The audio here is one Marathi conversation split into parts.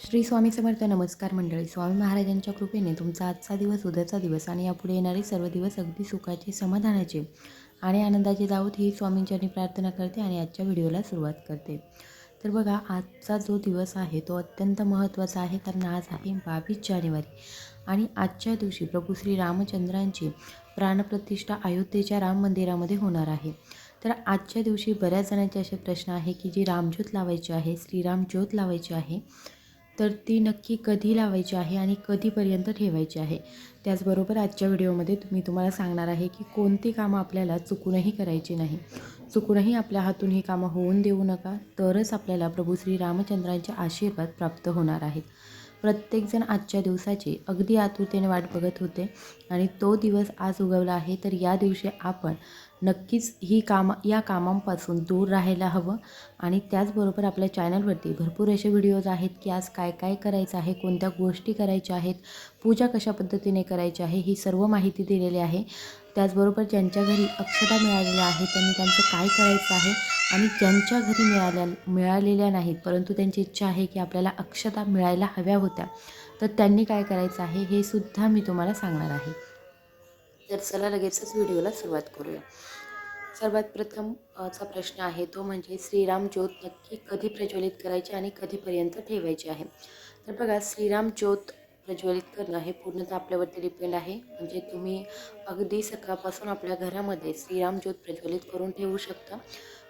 श्री स्वामी समर्थ नमस्कार मंडळी स्वामी महाराजांच्या कृपेने तुमचा आजचा दिवस उद्याचा दिवस आणि यापुढे येणारे सर्व दिवस अगदी सुखाचे समाधानाचे आणि आनंदाचे जाऊत ही स्वामींच्यानी प्रार्थना करते आणि आजच्या व्हिडिओला सुरुवात करते. तर बघा आजचा जो दिवस आहे तो अत्यंत महत्त्वाचा आहे कारण आज आहे बावीस जानेवारी आणि आजच्या दिवशी प्रभू श्री रामचंद्रांची प्राणप्रतिष्ठा अयोध्येच्या राम मंदिरामध्ये होणार आहे. तर आजच्या दिवशी बऱ्याच जणांचे असे प्रश्न आहे की जी रामज्योत लावायची आहे श्रीराम ज्योत लावायची आहे तर ती नक्की कधी लावायची आहे आणि कधीपर्यंत ठेवायची आहे? त्याचबरोबर आजच्या व्हिडिओमध्ये मी तुम्हाला सांगणार आहे की कोणती कामं आपल्याला चुकूनही करायची नाही. चुकूनही आपल्या हातून ही कामं होऊन देऊ नका तरच आपल्याला प्रभू श्री रामचंद्रांचे आशीर्वाद प्राप्त होणार आहेत. प्रत्येकजण आजच्या दिवसाची अगदी आतुरतेने वाट बघत होते. आणि तो दिवस आज उगवला आहे तर या दिवशी आपण नक्कीच ही कामं या कामांपासून दूर राहायला हवं. आणि त्याचबरोबर आपल्या चॅनलवरती भरपूर असे व्हिडिओज आहेत की आज काय काय करायचं आहे कोणत्या गोष्टी करायच्या आहेत पूजा कशा पद्धतीने करायची आहे ही सर्व माहिती दिलेली आहे. त्याचबरोबर ज्यांच्या घरी अक्षता मिळालेल्या आहेत त्यांनी त्यांचं काय करायचं आहे आणि ज्यांच्या घरी मिळाल्या मिळालेल्या नाहीत परंतु त्यांची इच्छा आहे की आपल्याला अक्षता मिळायला हव्या होत्या तर त्यांनी काय करायचं आहे हे सुद्धा मी तुम्हाला सांगणार आहे. तर चला लगेचच व्हिडिओला सुरुवात करूया. सर्वात प्रथम चा प्रश्न आहे तो म्हणजे श्रीराम ज्योत नक्की कधी प्रज्वलित करायची आणि कधीपर्यंत ठेवायची आहे? तर बघा श्रीराम ज्योत प्रज्वलित करणं हे पूर्णतः आपल्यावरती डिपेंड आहे. म्हणजे तुम्ही अगदी सकाळपासून आपल्या घरामध्ये श्रीराम ज्योत प्रज्वलित करून ठेवू शकता.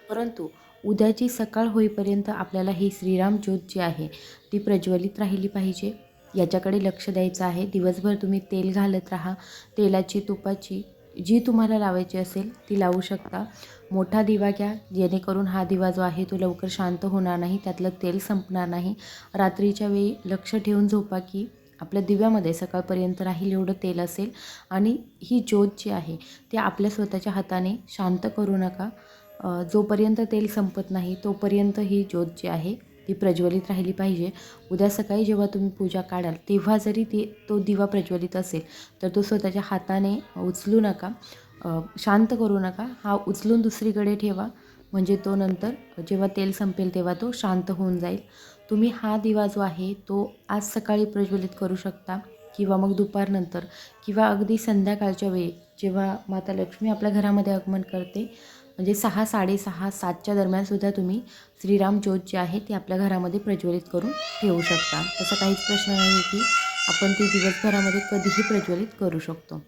परंतु उद्याची सकाळ होईपर्यंत आपल्याला ही श्रीराम ज्योत जी आहे ती प्रज्वलित राहिली पाहिजे. याच्याकडे लक्ष द्यायचं आहे. दिवसभर तुम्ही तेल घालत राहा. तेलाची तुपाची जी तुम्हाला लावायची असेल ती लावू शकता. मोठा दिवा घ्या. जेणेकरून हा दिवा जो आहे तो लवकर शांत होणार नाही. त्यातलं तेल संपणार नाही. रात्रीच्या वेळी लक्ष ठेवून झोपा की आपल्या दिव्यामध्ये सकाळपर्यंत राहील एवढं तेल असेल. आणि ही ज्योत जी आहे ती आपल्या स्वतःच्या हाताने शांत करू नका. जोपर्यंत तेल संपत नाही तोपर्यंत ही ज्योत जी आहे ती प्रज्वलित राहिली पाहिजे. उद्या सकाळी जेव्हा तुम्ही पूजा काढाल तेव्हा जरी ती तो दिवा प्रज्वलित असेल तर तो स्वतःच्या हाताने उचलू नका. शांत करू नका. हा उचलून दुसरीकडे ठेवा. म्हणजे तो नंतर जेव्हा तेल संपेल तेव्हा तो शांत होऊन जाईल. तुम्ही हा दिवा जो आहे तो आज सकाळी प्रज्वलित करू शकता किंवा मग दुपारनंतर किंवा अगदी संध्याकाळच्या वेळी जेव्हा माता लक्ष्मी आपल्या घरामध्ये आगमन करते म्हणजे सहा साडेसहा सातच्या दरम्यानसुद्धा तुम्ही श्रीराम ज्योत जी आहे ती आपल्या घरामध्ये प्रज्वलित करून ठेवू शकता. तसा काहीच प्रश्न नाही की आपण ती दिवसभरामध्ये कधीही प्रज्वलित करू शकतो.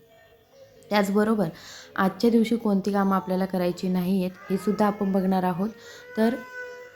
त्याचबरोबर आजच्या दिवशी कोणती कामं आपल्याला करायची नाही आहेत हे सुद्धा आपण बघणार आहोत. तर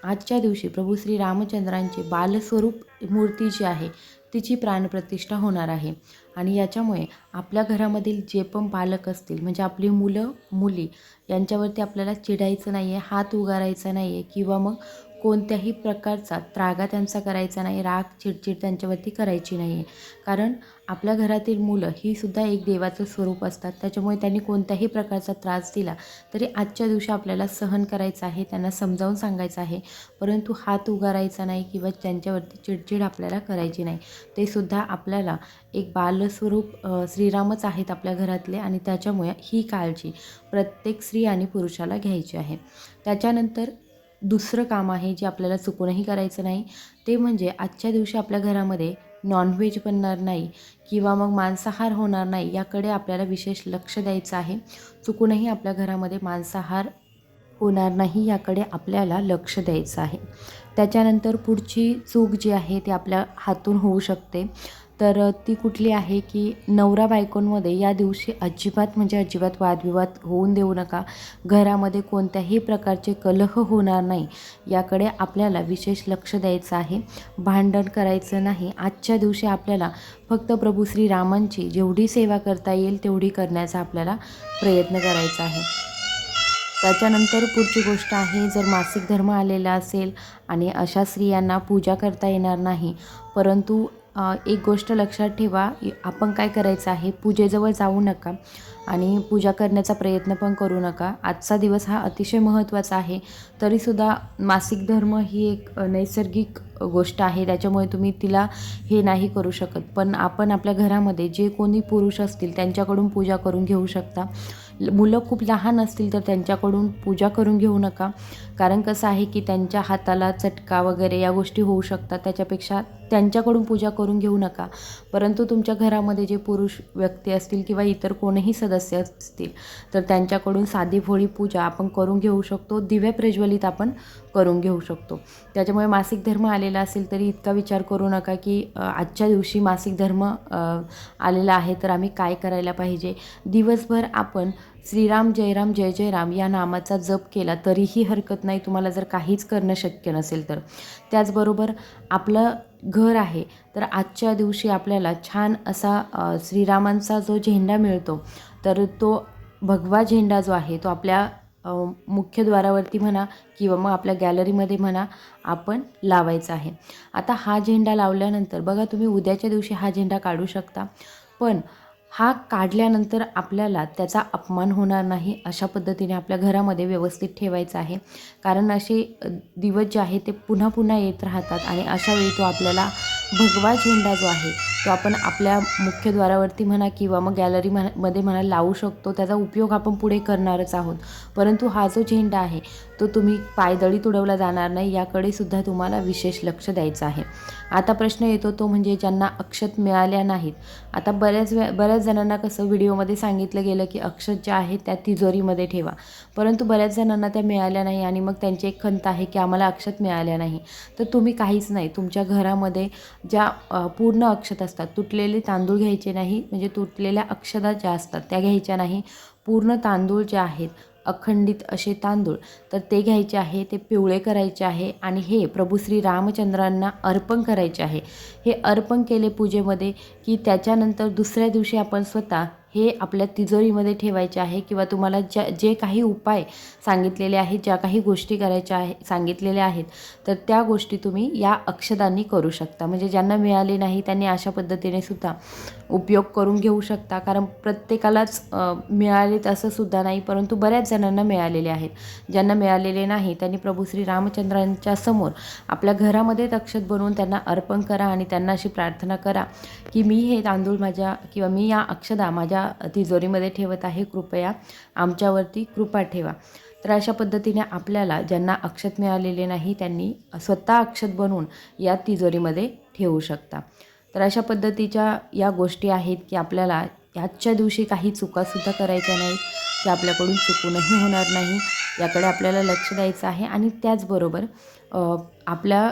आजच्या दिवशी प्रभू श्री रामचंद्रांची बालस्वरूप मूर्ती जी आहे तिची प्राणप्रतिष्ठा होणार आहे. आणि याच्यामुळे आपल्या घरामधील जे पण पालक असतील म्हणजे आपली मुलं मुली यांच्यावरती आपल्याला चिडायचं नाही आहे हात उगारायचा नाही आहे किंवा मग कोणत्याही प्रकारचा त्रागा त्यांचा करायचा नाही राग चिडचिड त्यांच्यावरती करायची नाही आहे कारण आपल्या घरातील मुलं ही सुद्धा एक देवाचं स्वरूप असतात. त्याच्यामुळे त्यांनी कोणत्याही प्रकारचा त्रास दिला तरी आजच्या दिवशी आपल्याला सहन करायचं आहे त्यांना समजावून सांगायचं आहे. परंतु हात उगारायचा नाही किंवा त्यांच्यावरती चिडचिड आपल्याला करायची नाही. ते सुद्धा आपल्याला एक बालस्वरूप श्रीरामच आहेत आपल्या घरातले आणि त्याच्यामुळे ही काळजी प्रत्येक स्त्री आणि पुरुषाला घ्यायची आहे. त्याच्यानंतर दुसरं काम आहे जे आपल्याला चुकूनही करायचं नाही. ते म्हणजे आजच्या दिवशी आपल्या घरामध्ये नॉनव्हेज बनणार नाही किंवा मग मांसाहार होणार नाही याकडे आपल्याला विशेष लक्ष द्यायचं आहे. चुकूनही आपल्या घरामध्ये मांसाहार होणार नाही याकडे आपल्याला लक्ष द्यायचं आहे. त्याच्यानंतर पुढची चूक जी आहे ती आपल्या हातून होऊ शकते. तर ती कुठली आहे की नवरा बायकोंमध्ये या दिवशी अजिबात म्हणजे अजिबात वादविवाद होऊन देऊ नका. घरामध्ये कोणत्याही प्रकारचे कलह होणार नाही. याकडे आपल्याला विशेष लक्ष द्यायचं आहे. भांडण करायचं नाही. आजच्या दिवशी आपल्याला फक्त प्रभू श्री रामांची जेवढी सेवा करता येईल तेवढी करण्याचा आपल्याला प्रयत्न करायचा आहे. त्याच्यानंतर पुढची गोष्ट आहे जर मासिक धर्म आलेला असेल आणि अशा स्त्रियांना पूजा करता येणार नाही परंतु एक गोष्ट लक्षात ठेवा आपण काय करायचं आहे पूजेजवळ जाऊ नका आणि पूजा करण्याचा प्रयत्न पण करू नका. आजचा दिवस हा अतिशय महत्त्वाचा आहे. तरीसुद्धा मासिक धर्म ही एक नैसर्गिक गोष्ट आहे त्याच्यामुळे तुम्ही तिला हे नाही करू शकत. पण आपण आपल्या घरामध्ये जे कोणी पुरुष असतील त्यांच्याकडून पूजा करून घेऊ शकता. मुलं खूप लहान असतील तर त्यांच्याकडून पूजा करून घेऊ नका. कारण कसं आहे की त्यांच्या हाताला चटका वगैरे या गोष्टी होऊ शकतात. त्याच्यापेक्षा त्यांच्याकडून पूजा करून घेऊ नका. परंतु तुमच्या घरामध्ये जे पुरुष व्यक्ती असतील किंवा इतर कोणीही सदस्य असतील तर त्यांच्याकडून साधी भोळी पूजा आपण करून घेऊ शकतो. दिव्य प्रज्वलित आपण करून घेऊ शकतो. त्याच्यामुळे मासिक धर्म आलेला असेल तरी इतका विचार करू नका की आजच्या दिवशी मासिक धर्म आलेला आहे तर आम्ही काय करायला पाहिजे? दिवसभर आपण श्रीराम जयराम जय जयराम या नामाचा जप केला तरीही हरकत नाही तुम्हाला जर काहीच करणं शक्य नसेल तर. त्याचबरोबर आपलं घर आहे तर आजच्या दिवशी आपल्याला छान असा श्रीरामांचा जो झेंडा मिळतो तर तो भगवा झेंडा जो आहे तो आपल्या मुख्य द्वारावरती म्हणा किंवा मग आपल्या गॅलरीमध्ये म्हणा आपण लावायचा आहे. आता हा झेंडा लावल्यानंतर बघा तुम्ही उद्याच्या दिवशी हा झेंडा काढू शकता. पण हा काढल्यानंतर आपल्याला त्याचा अपमान होणार नाही अशा पद्धतीने आपल्या घरामध्ये व्यवस्थित ठेवायचा आहे. कारण असे दिवस जे आहे ते पुन्हा पुन्हा येत राहतात आणि अशा वेळी तो आपल्याला भगवा झेंडा जो आहे तो आपण आपल्या मुख्यद्वारावरती म्हणा किंवा मग गॅलरी म्हणा मध्ये म्हणा लावू शकतो. त्याचा उपयोग आपण पुढे करणारच आहोत. परंतु हा जो झेंडा आहे तो तुम्ही पायदळी तुडवला जाणार नाही याकडे सुद्धा तुम्हाला विशेष लक्ष द्यायचं आहे. आता प्रश्न येतो तो म्हणजे ज्यांना अक्षत मिळाल्या नाहीत. आता बऱ्याच वे बऱ्याच जणांना कसं व्हिडिओमध्ये सांगितलं गेलं की अक्षत ज्या आहेत त्या तिजोरीमध्ये ठेवा. परंतु बऱ्याच जणांना त्या मिळाल्या नाही आणि मग त्यांची एक खंत आहे की आम्हाला अक्षत मिळाल्या नाही. तर तुम्ही काहीच नाही. तुमच्या घरामध्ये ज्या पूर्ण अक्षत असतात. तुटलेले तांदूळ घ्यायचे नाही म्हणजे तुटलेल्या अक्षदा ज्या असतात त्या घ्यायच्या नाही. पूर्ण तांदूळ जे आहेत अखंडित असे तांदूळ तर ते घ्यायचे आहे ते पिवळे करायचे आहे आणि हे प्रभू श्री रामचंद्रांना अर्पण करायचे आहे. हे अर्पण केले पूजेमध्ये की त्याच्यानंतर दुसऱ्या दिवशी आपण स्वतः हे आपल्या तिजोरीमध्ये ठेवायचे आहे किंवा तुम्हाला ज्या जे काही उपाय सांगितलेले आहेत ज्या काही गोष्टी करायच्या आहे सांगितलेल्या आहेत तर त्या गोष्टी तुम्ही या अक्षदांनी करू शकता. म्हणजे ज्यांना मिळाले नाही त्यांनी अशा पद्धतीने सुद्धा उपयोग करून घेऊ शकता. कारण प्रत्येकालाच मिळाले मिळालेत असं सुद्धा नाही परंतु बऱ्याच जणांना मिळालेले आहेत. ज्यांना मिळालेले नाही त्यांनी प्रभू श्री रामचंद्रांच्या समोर आपल्या घरामध्येच अक्षत बनवून त्यांना अर्पण करा आणि त्यांना अशी प्रार्थना करा की मी हे तांदूळ माझ्या किंवा मी या अक्षदा माझ्या तिजोरीमध्ये ठेवत आहे कृपया आमच्यावरती कृपा ठेवा. तर अशा पद्धतीने आपल्याला ज्यांना अक्षत मिळालेले नाही त्यांनी स्वतः अक्षत बनवून या तिजोरीमध्ये ठेवू शकता. तर अशा पद्धतीच्या या गोष्टी आहेत की आपल्याला आजच्या दिवशी काही चुकासुद्धा करायच्या नाहीत की आपल्याकडून चुकूनही होणार नाही याकडे आपल्याला लक्ष द्यायचं आहे आणि त्याचबरोबर आपल्या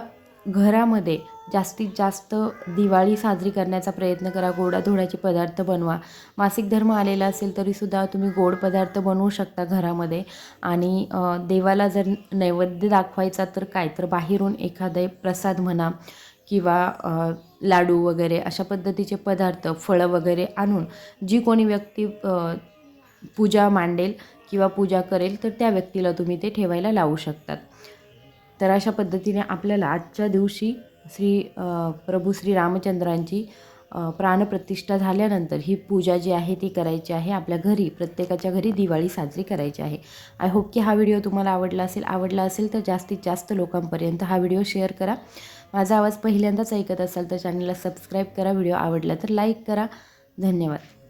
घरामध्ये जास्तीत जास्त दिवाळी साजरी करण्याचा प्रयत्न करा. गोडाधोडाचे पदार्थ बनवा. मासिक धर्म आलेला असेल तरीसुद्धा तुम्ही गोड पदार्थ बनवू शकता घरामध्ये. आणि देवाला जर नैवेद्य दाखवायचा तर काय? तर बाहेरून एखादे प्रसाद म्हणा किंवा लाडू वगैरे अशा पद्धतीचे पदार्थ फळं वगैरे आणून जी कोणी व्यक्ती पूजा मांडेल किंवा पूजा करेल तर त्या व्यक्तीला तुम्ही ते ठेवायला लावू शकतात. तर अशा पद्धतीने आपल्याला आजच्या दिवशी श्री प्रभू श्री रामचंद्रांची प्राणप्रतिष्ठा झाल्यानंतर ही पूजा जी आहे ती करायची आहे. आपल्या घरी प्रत्येकाच्या घरी दिवाळी साजरी करायची आहे. आय होप की हा व्हिडिओ तुम्हाला आवडला असेल. आवडला असेल तर जास्तीत जास्त लोकांपर्यंत हा व्हिडिओ शेअर करा. माझा आवाज पहिल्यांदाच ऐकत असाल तर चॅनलला सबस्क्राईब करा. व्हिडिओ आवडला तर लाईक करा. धन्यवाद.